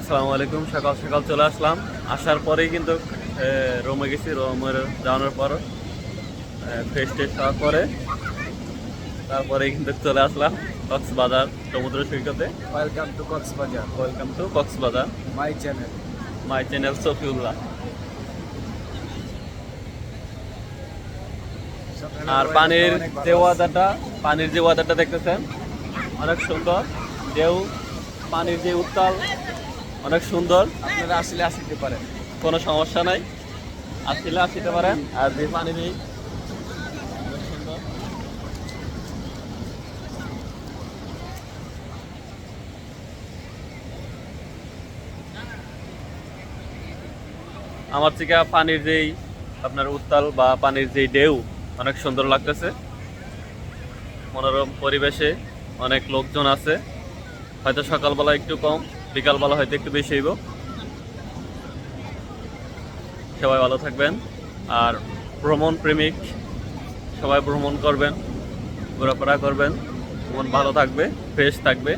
আসসালামু আলাইকুম সকাল সকাল চলে আসলাম। আসার পরেই কিন্তু রোমে গেছি রোমে যাওয়ানোর পর ফ্রেশ ট্রেশ হওয়ার পরে তারপরেই কিন্তু চলে আসলাম কক্সবাজার সমুদ্র সৈকতে। Welcome to Cox's Bazar. Welcome to Cox's Bazar. My channel my channel Safiullah. আর পানির যে ওয়াদারটা পানির যে ওয়াদারটা দেখতেছেন অনেক সুন্দর। ঢেউ পানির যে উত্তাল অনেক সুন্দর। আপনারা আসলে আসতে পারেন। কোনো সমস্যা নাই। আসলে আসতে পারেন। আর যে পানি নেই। আমার থেকে পানির যেই আপনার উত্তাল বা পানির যেই ঢেউ, অনেক সুন্দর লাগতেছে। মনোরম পরিবেশে অনেক লোকজন আছে। হয়তো সকালবেলা একটু কম। বিকালবেলা হয়তো একটু বেশি হইব। সবাই ভালো থাকবেন। আর ভ্রমণ প্রেমিক, সবাই ভ্রমণ করবেন, ঘোরাফেরা করবেন। মন ভালো থাকবে, ফ্রেশ থাকবে।